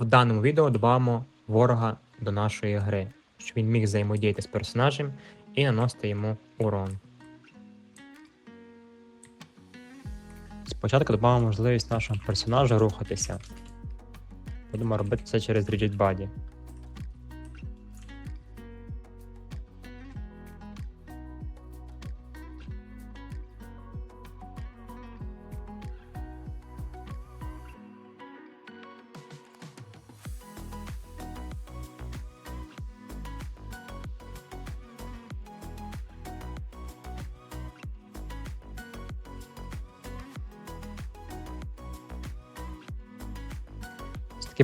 В даному відео дбаємо ворога до нашої гри, щоб він міг взаємодіяти з персонажем і наносити йому урон. Спочатку додамо можливість нашого персонажа рухатися. Будемо робити це через Rigid Body.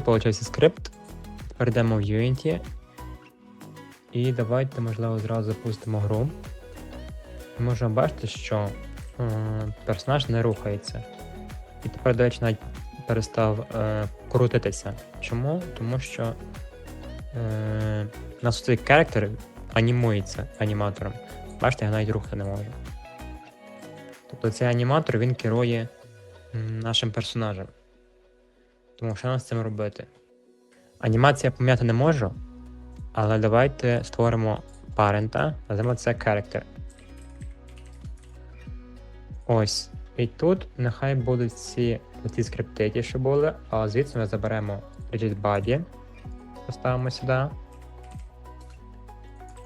Получився скрипт. Перейдемо в Unity. І давайте, можливо, зразу запустимо гру. Можемо бачити, що е, персонаж не рухається. І тепер, до речі, навіть перестав е, крутитися. Чому? Тому що е, нас цей character анімується аніматором. Бачите, я навіть рухати не можу. Тобто цей аніматор він керує нашим персонажем. Тому що нам з цим робити? Анімація пом'яти не можу, але давайте створимо парента, назвемо це character. Ось. І тут нехай будуть ці ці скрипти, ті, що були, а звідси ми заберемо Rigid Body, поставимо сюди.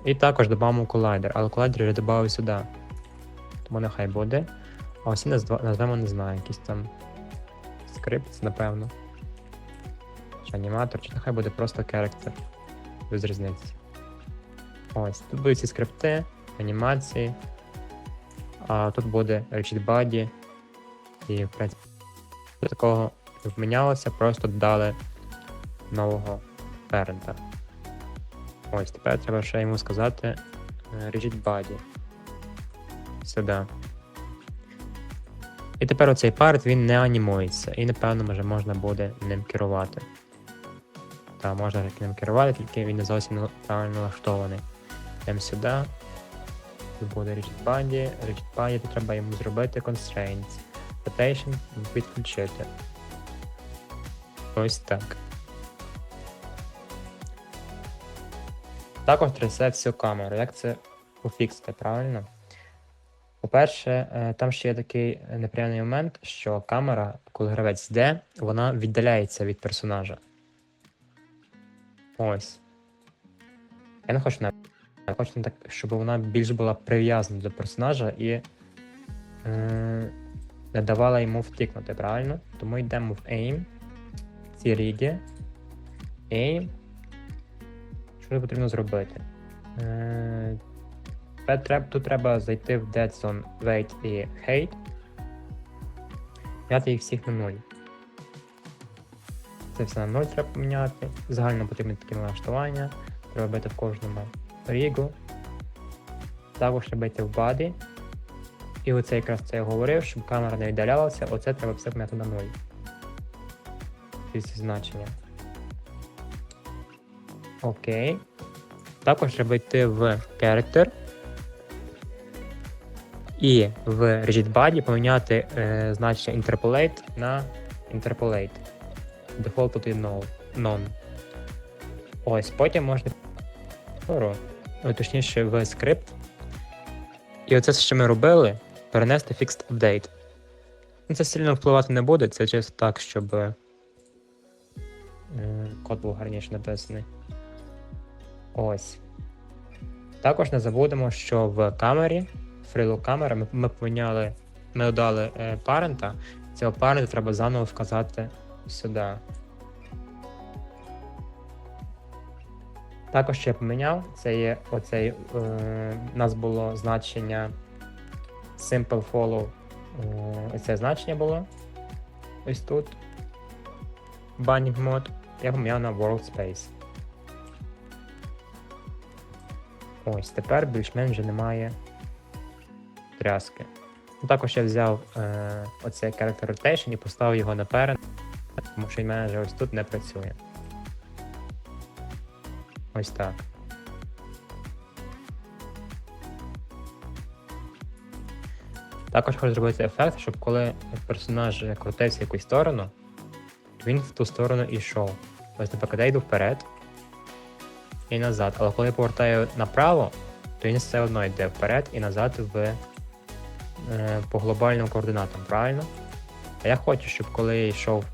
І також додамо колайдер, але колайдер я додав сюди. Тому нехай буде. А ось назвемо, не знаю, якийсь там скрипт, напевно. Аніматор, чи нехай буде просто character. Без різниці. Ось, тут будуть ці скрипти, анімації. А тут буде Rigid Body. І, в принципі, такого не помінялося, просто додали нового парента. Ось, тепер треба ще йому сказати е, Rigid Body. Сюди. І тепер оцей парт він не анімується, і напевно вже можна буде ним керувати. Та можна так ним керувати, тільки він не зовсім правильно налаштований. Йдемо сюди. Тут буде Rigid Body. Rigid Body, тут треба йому зробити Constraints. Rotation відключити. Ось так. Також трясе всю камеру. Як це пофіксити, правильно? По-перше, е, там ще є такий неприємний момент, що камера, коли гравець йде, вона віддаляється від персонажа. Ось. Я не хочу на. Я хочу так, щоб вона більш була прив'язана до персонажа і е, не давала йому втікнути, правильно? Тому йдемо в Aim, ці ріді. Aim. Що потрібно зробити? Е, тут треба зайти в Dead Zone Wait і Hate. Взяти їх всіх на 0. Це все на 0 треба поміняти. Загально потрібні такі налаштування. Треба бити в кожному рігу. Також треба в body. І оце якраз це я говорив, щоб камера не віддалялася, оце треба все поміняти на 0. Ці значення. Окей. Також треба йти в character. І в Rigid Body поміняти е, значення Interpolate на Interpolate. Default null, none. Ось, потім можна Хоро. Точніше, в скрипт. І оце, що ми робили, перенести fixed update. Ну, це сильно впливати не буде, це чисто так, щоб е, код був гарніше написаний. Ось. Також не забудемо, що в камері, фрілу камери, ми, ми поміняли, ми додали парента. Цього парента треба заново вказати сюди. Також я поміняв, це є оцей, е, у нас було значення Simple Follow. Е, це значення було. Ось тут. Banning Mode. Я поміняв на World Space. Ось, тепер більш-менш вже немає тряски. Також я взяв е, оцей Character Rotation і поставив його наперед, тому що він в мене вже ось тут не працює. Ось так. Також хочу зробити ефект, щоб коли персонаж крутився в якусь сторону, він в ту сторону йшов. Ось, наприклад, я йду вперед і назад. Але коли я повертаю направо, то він все одно йде вперед і назад в, е, по глобальним координатам, правильно? А я хочу, щоб коли я йшов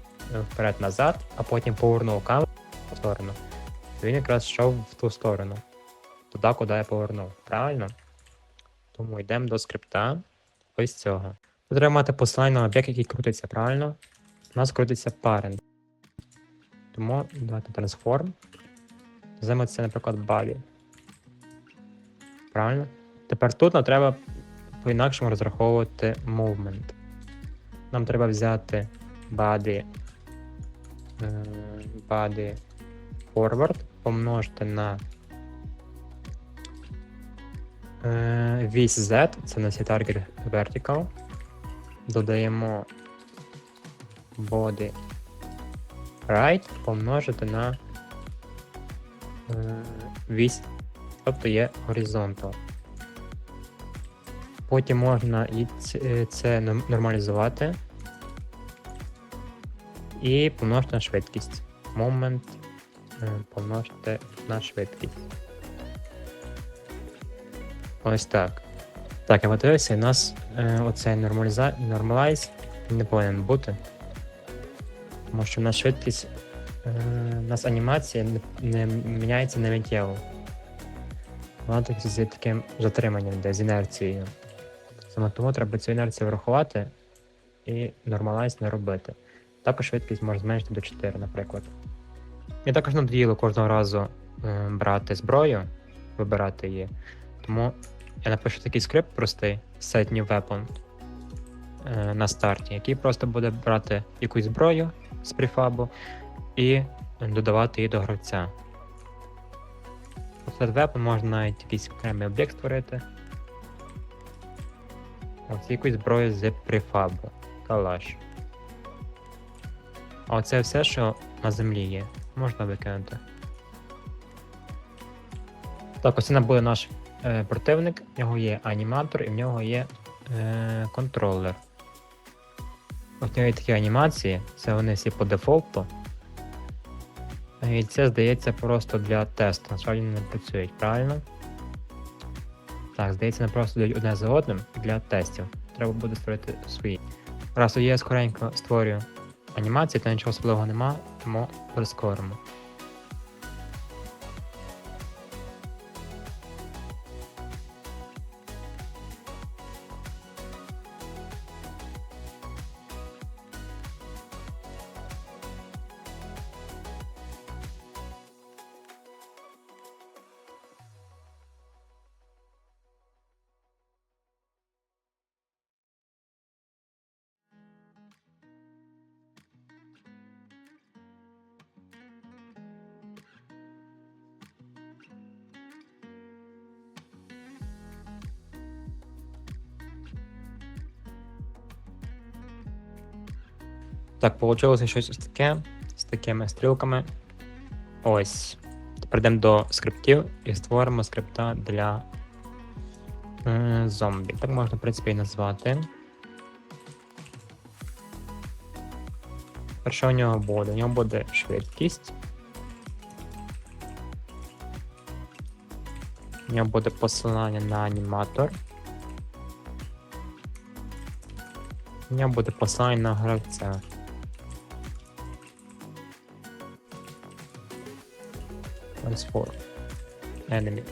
вперед-назад, а потім повернув камеру в сторону, він якраз йшов в ту сторону, туди, куди я повернув, правильно? Тому йдемо до скрипта ось цього. Тут треба мати посилання на об'єкт, який крутиться, правильно? У нас крутиться parent. Тому давайте transform. Називаємо це, наприклад, body. Правильно? Тепер тут нам треба по-інакшому розраховувати movement. Нам треба взяти body, body forward, помножити на е, вісь Z, це на target vertical. Додаємо body right помножити на е, вісь, тобто є horizontal. Потім можна і е, це нормалізувати і помножити на швидкість. Moment е, помножити на швидкість. Ось так. Так, я подивився, і у нас е, оцей нормаліза... нормалайз не повинен бути. Тому що в нас швидкість, е, у нас анімація не, не міняється не миттєво. Вона так з таким затриманням йде, з інерцією. Саме тому треба цю інерцію врахувати і нормалайз не робити. Також швидкість можна зменшити до 4, наприклад. І також надоїло кожного разу е, брати зброю, вибирати її. Тому я напишу такий скрипт простий set new weapon е, на старті, який просто буде брати якусь зброю з префабу і додавати її до гравця. Set weapon можна навіть якийсь окремий об'єкт створити. Ось якусь зброю з префабу. Калаш. А оце все, що на землі є, можна викинути. Так, ось це буде наш е, противник, в нього є аніматор і в нього є е, контролер. Ось нього є такі анімації, це вони всі по дефолту. І це здається просто для тесту, насправді не працюють, правильно? Так, здається, не просто дають одне за одним для тестів. Треба буде створити свої. Раз я скоренько створюю анімації, та нічого особливого нема, тому прискоримо. Так, вийшло щось ось таке, з такими стрілками. Ось. Тепер до скриптів і створимо скрипта для е, зомбі. Так можна, в принципі, і назвати. Перше у нього буде? У нього буде швидкість. У нього буде посилання на аніматор. У нього буде посилання на гравця. and sport and enemy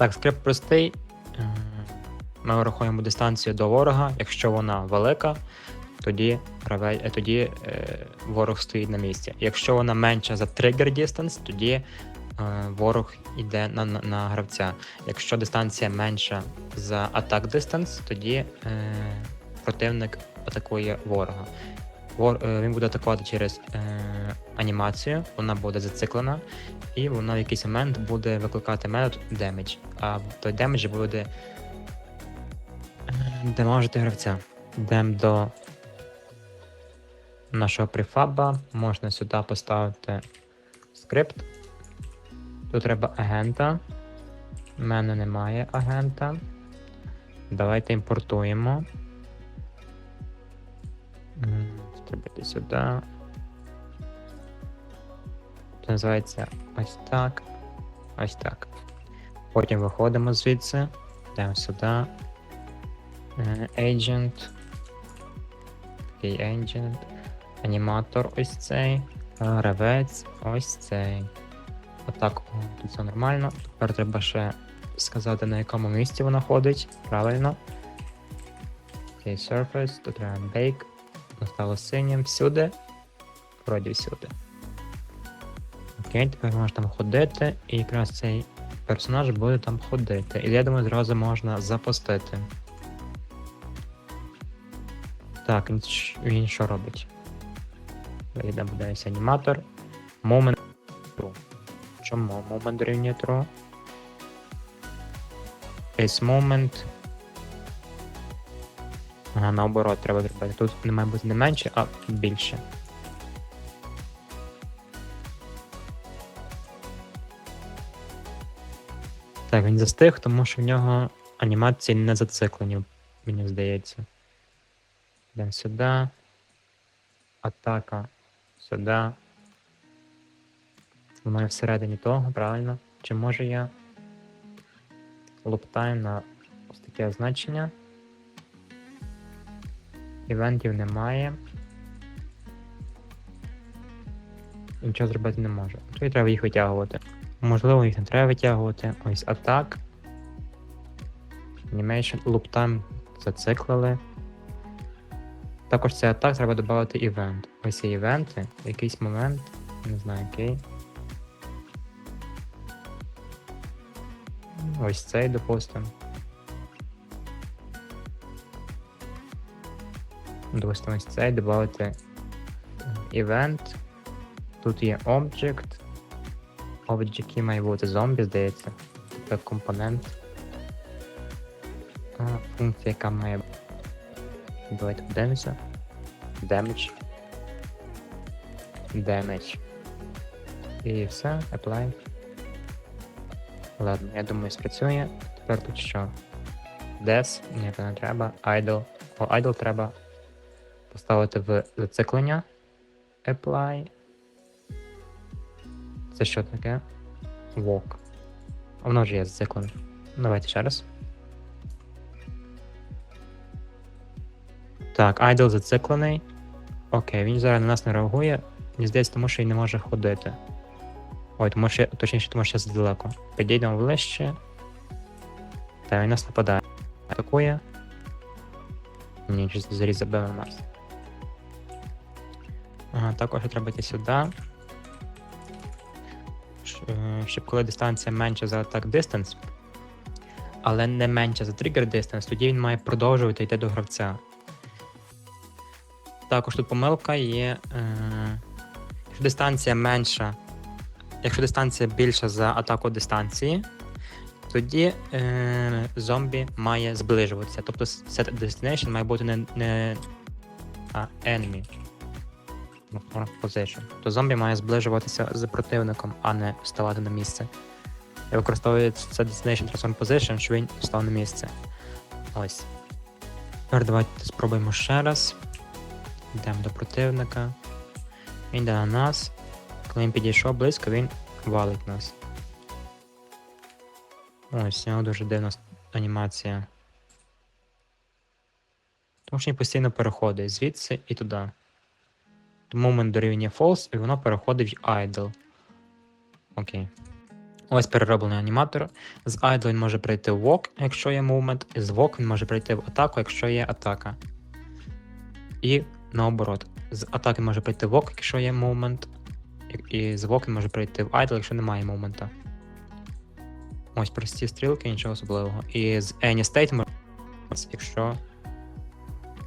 Так, скрипт простий. Е, Ми рахуємо дистанцію до ворога. Якщо вона велика, тоді, е, тоді е, ворог стоїть на місці. Якщо вона менша за trigger distance, тоді ворог йде на, на, на гравця. Якщо дистанція менша за attack distance, тоді е, противник атакує ворога. Е, він буде атакувати через е, анімацію, вона буде зациклена, і вона в якийсь момент буде викликати метод damage. А той damage буде е, демажити гравця. Йдемо до нашого префаба. Можна сюди поставити скрипт. Тут треба агента. У мене немає агента. Давайте імпортуємо. М, Стрибайте сюди. Це називається ось так. Ось так. Потім виходимо звідси. Йдемо сюди. Е, Agent. Такий agent. Аніматор ось цей. Гравець ось цей. Отак, тут все нормально. Тепер треба ще сказати, на якому місці вона ходить. Правильно. Окей, surface, тут треба bake. Стало синім всюди. Вроді всюди. Окей, тепер можна там ходити, і якраз цей персонаж буде там ходити. І я думаю, зразу можна запустити. Так, він, що робить? Вийде буде аніматор. Moment true. Чому moment дорівнює true? Is moment. Ага, наоборот, треба зробити. Тут не має бути не менше, а більше. Так, він застиг, тому що в нього анімації не зациклені, мені здається. Йдемо сюди. Атака сюди. Воно всередині того, правильно? Чи можу я луптайм на ось таке значення? Івентів немає. І Нічого зробити не можу. Тоді треба їх витягувати. Можливо, їх не треба витягувати. Ось атак. Animation loop time зациклили. Також цей атак треба додати івент. Ось є івенти, якийсь момент, не знаю який. Ось цей, допустим. Допустим, ось цей додати івент. Тут є object. Object, який має бути зомбі, здається. Це компонент. А, функція, яка має. Давайте подивимося. Damage. Damage. І все, apply. Ладно, я думаю, спрацює. Тепер тут що? Des, ні, це не треба. Idle. О, idle треба поставити в зациклення. Apply. Це що таке? Walk. А воно вже є зациклене. Давайте ще раз. Так, idle зациклений. Окей, він зараз на нас не реагує. Мені здається, тому що він не може ходити. Ой, тому що, точніше, тому що зараз далеко. Підійдемо ближче. Та він нас нападає. Атакує. Ні, щось заріз забив Марс. Також треба йти сюди. Е, Щоб коли дистанція менша за attack distance, але не менша за trigger distance, тоді він має продовжувати йти до гравця. Також тут помилка є. Е, якщо дистанція менша, якщо дистанція більша за атаку дистанції, тоді е, зомбі має зближуватися. Тобто set destination має бути не, не а enemy. Position. То зомбі має зближуватися з противником, а не вставати на місце. І використовується Destination Transform Position, що він встав на місце. Ось. Тепер давайте спробуємо ще раз. Йдемо до противника. Він йде на нас. Коли він підійшов близько, він валить нас. Ось, у нього дуже дивна анімація. Тому що він постійно переходить звідси і туди. Тому moment дорівнює false, і воно переходить в idle. Окей. Ось перероблений аніматор. З idle він може прийти в walk, якщо є movement, і з walk він може прийти в атаку, якщо є атака. І наоборот. З атаки може прийти в walk, якщо є movement, і з walk він може прийти в idle, якщо немає момента. Ось прості стрілки, нічого особливого. І з any state якщо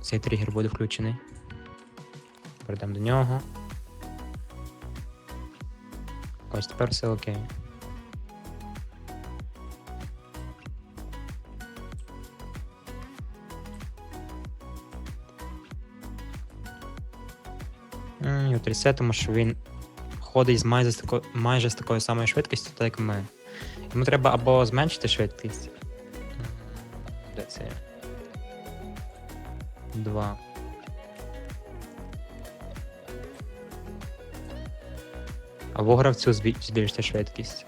цей тригер буде включений. Перейдемо до нього. Ось тепер все окей. І от що він ходить з майже з такою, майже з такою самою швидкістю, так як ми. Йому треба або зменшити швидкість. Де це? Два. Або гравцю збільшити швидкість.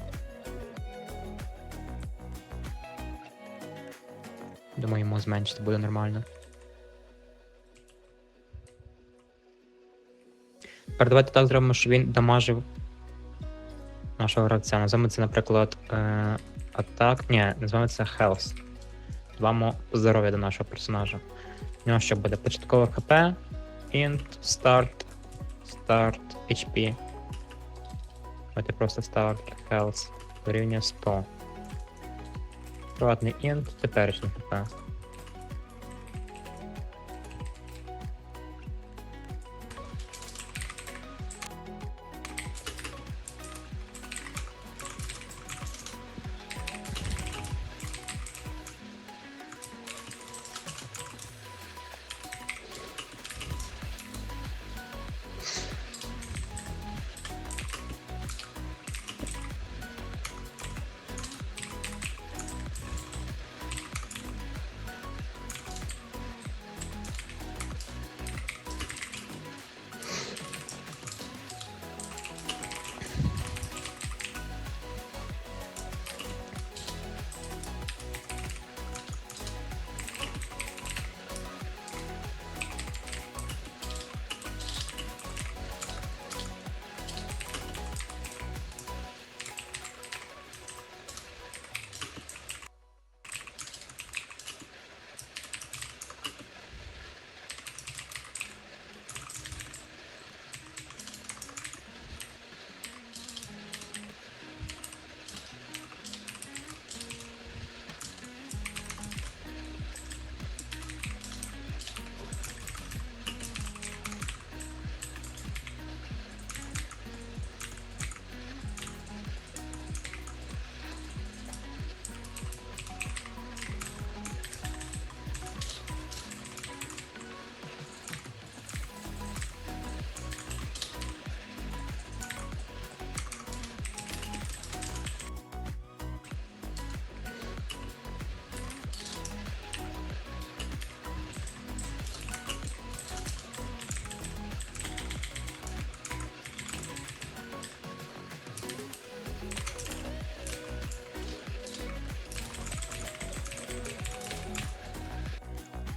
Думаю, йому зменшити буде нормально. Тепер давайте так зробимо, щоб він дамажив нашого гравця. Називаємо це, наприклад, е, атак. Ні, називаємо це health. Додамо здоров'я до нашого персонажа. У нього що буде? Початкове ХП, int, start, start, HP. Давайте просто start, health. Дорівнює 100. Приватний int, теперішній ХП.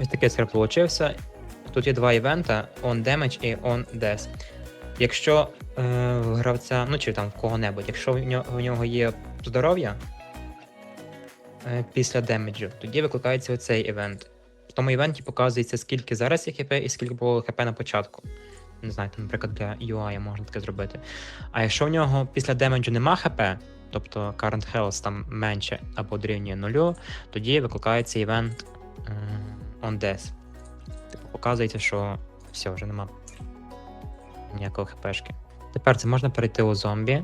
Ось такий скрипт получився. Тут є два івента: on damage і on death. Якщо е, гравця, ну чи там в кого-небудь, якщо в нього, в нього є здоров'я е, після демеджу, тоді викликається оцей івент. В тому івенті показується, скільки зараз є хп і скільки було хп на початку. Не знаю, там, наприклад, для UI можна таке зробити. А якщо в нього після демеджу нема хп, тобто current health там менше або дорівнює нулю, тоді викликається івент е, on death. Типу, показується, що все, вже нема ніякого хпшки. Тепер це можна перейти у зомбі.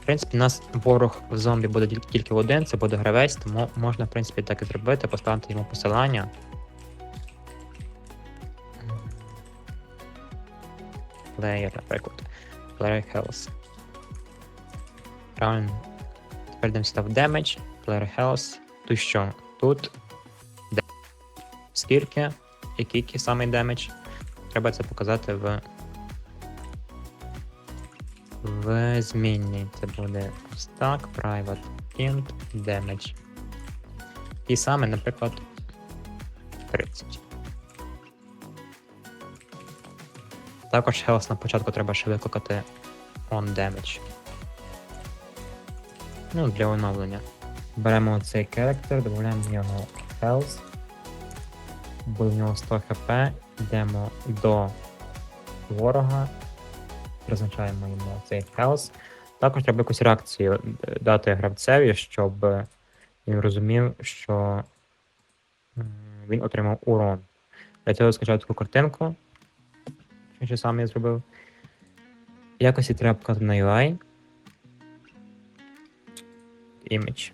В принципі, у нас ворог в зомбі буде тільки один, це буде гравець, тому можна, в принципі, так і зробити, поставити йому посилання. Player, наприклад. Player Health. Правильно. Тепер йдемо сюди в Damage, Player Health. Тут що? Тут скільки, який самий демедж. Треба це показати в. В змінній. Це буде stack private int damage. І саме, наприклад, 30. Також health на початку треба ще викликати on damage. Ну, для оновлення. Беремо цей character, додаємо в нього health. Буде в нього 100 хп. Йдемо до ворога. Призначаємо йому цей health. Також треба якусь реакцію дати гравцеві, щоб він розумів, що він отримав урон. Для цього скачав таку картинку. Що сам я зробив. Якості треба показати на UI. Image.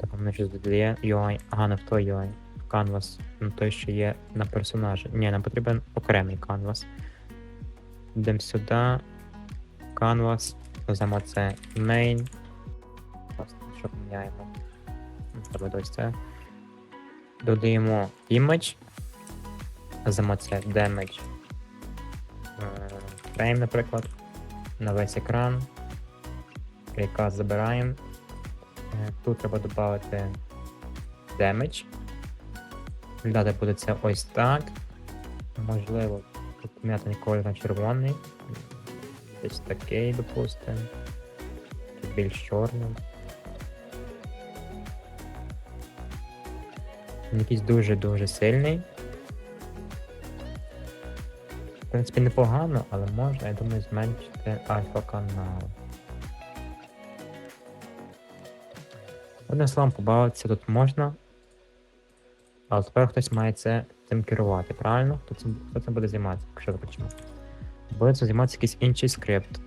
Так, воно щось додає UI. Ага, не в той UI. Canvas. Ну той, що є на персонажі. Ні, нам потрібен окремий canvas. Йдемо сюди. Canvas. Веземо це main. Просто що поміняємо. Ну, ось це. Додаємо image. Веземо це damage. е, Frame, наприклад. На весь екран. Приказ забираємо. Е, Тут треба додати damage. Виглядати буде це ось так. Можливо, тут поміняти колір на червоний. Десь такий, допустимо. Чи більш чорний. Якийсь дуже-дуже сильний. В принципі, непогано, але можна, я думаю, зменшити альфа-канал. Одним словом, побавитися тут можна. Але тепер хтось має це цим керувати, правильно? Хто цим, хто цим буде займатися, якщо започнемо? Буде цим займатися якийсь інший скрипт.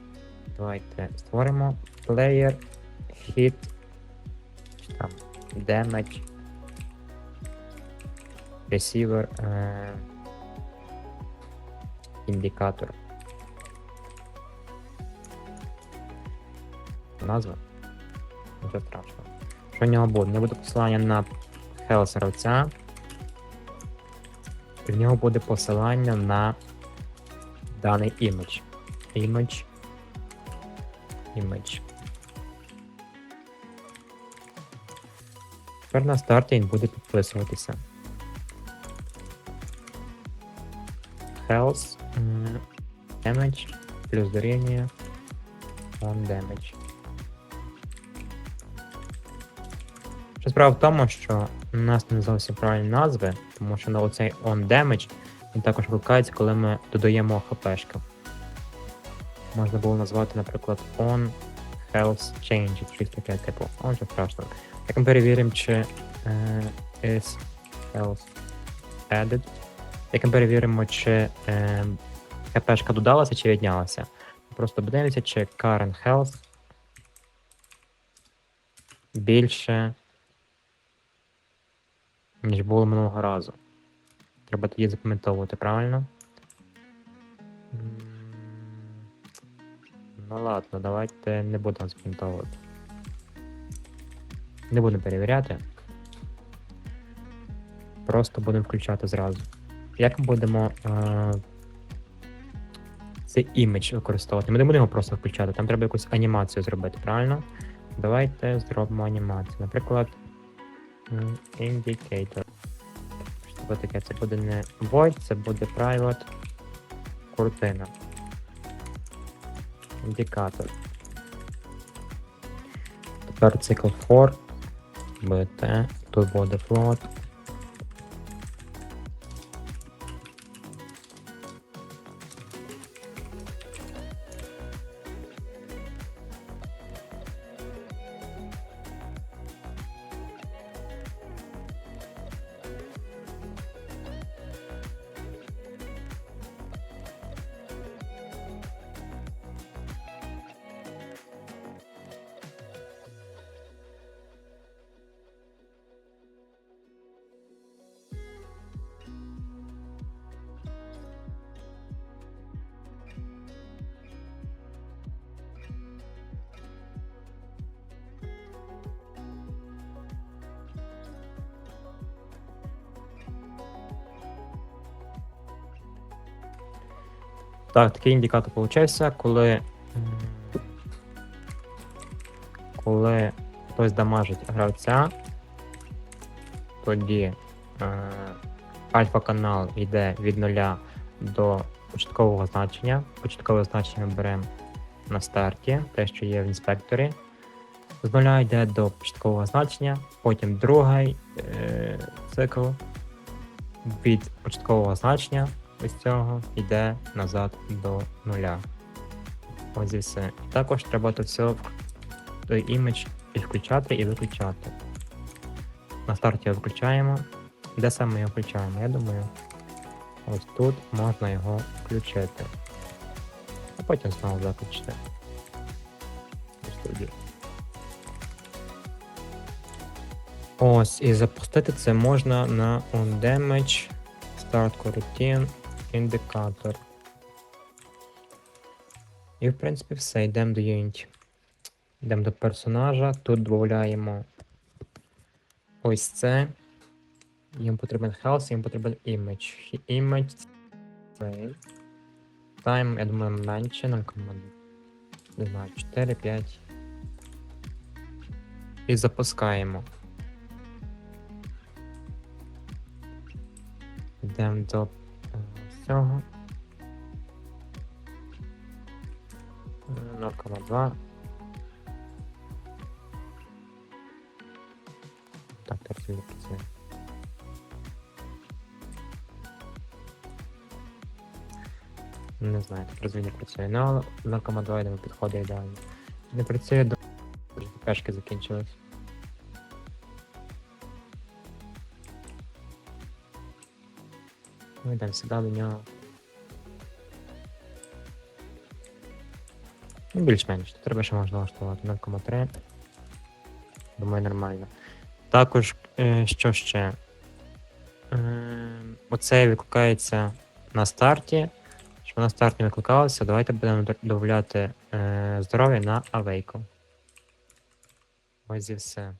Давайте створимо player hit чи там damage receiver е, індикатор. Назва? Нічого страшного. Що в нього буде? В нього буде посилання на health гравця. І в нього буде посилання на даний імідж. Image. Image. Тепер на старті він буде підписуватися. Health. Damage. Плюс дорівнює. On damage. Що справа в тому, що у нас не зовсім правильні назви, тому що на оцей on damage він також викликається, коли ми додаємо хпшки. Можна було назвати, наприклад, on health change, щось таке типу. О, що страшно. Як ми перевіримо, чи е, is health added. Як ми перевіримо, чи е, хпшка додалася чи віднялася. Просто подивимося, чи current health більше ніж було минулого разу. Треба тоді запам'ятовувати, правильно? Ну ладно, давайте не будемо запам'ятовувати. Не будемо перевіряти. Просто будемо включати зразу. Як ми будемо е- цей імідж використовувати? Ми не будемо просто включати, там треба якусь анімацію зробити, правильно? Давайте зробимо анімацію. Наприклад, indicator. Що буде таке? Це буде не void, це буде private куртина. Індикатор. Тепер цикл for bt, тут буде float. Так, такий індикатор получився, коли. Коли хтось дамажить гравця, тоді е, альфа-канал йде від 0 до початкового значення. Початкове значення ми беремо на старті, те, що є в інспекторі. З нуля йде до початкового значення, потім другий е, цикл від початкового значення ось цього йде назад до нуля. Ось і все. Також треба то все той імідж і включати і виключати. На старті його включаємо. Де саме його включаємо? Я думаю, ось тут можна його включити. А потім знову виключити. Ось. Ось, і запустити це можна на OnDamage Start Coroutine індикатор. І в принципі все, йдемо до Unity. Йдемо до персонажа, тут додаємо ось це. Їм потрібен health, їм потрібен image. Image цей. Time, я думаю, менше 0, не знаю, 4, 5. І запускаємо. Йдемо до цього. Е, 0,2. Так, так не працює. Не знаю, не працює. Ну, 0,2 я думаю, підходить ідеально. Не працює до пешки закінчились. Ну, йдемо сюди до нього. Ну, більш-менш. Треба ще можна влаштувати 0,3. Думаю, нормально. Також, е, що ще? Е, оце викликається на старті. Щоб на старті викликалося, давайте будемо д- додавати е, здоров'я на авейку. Ось і все.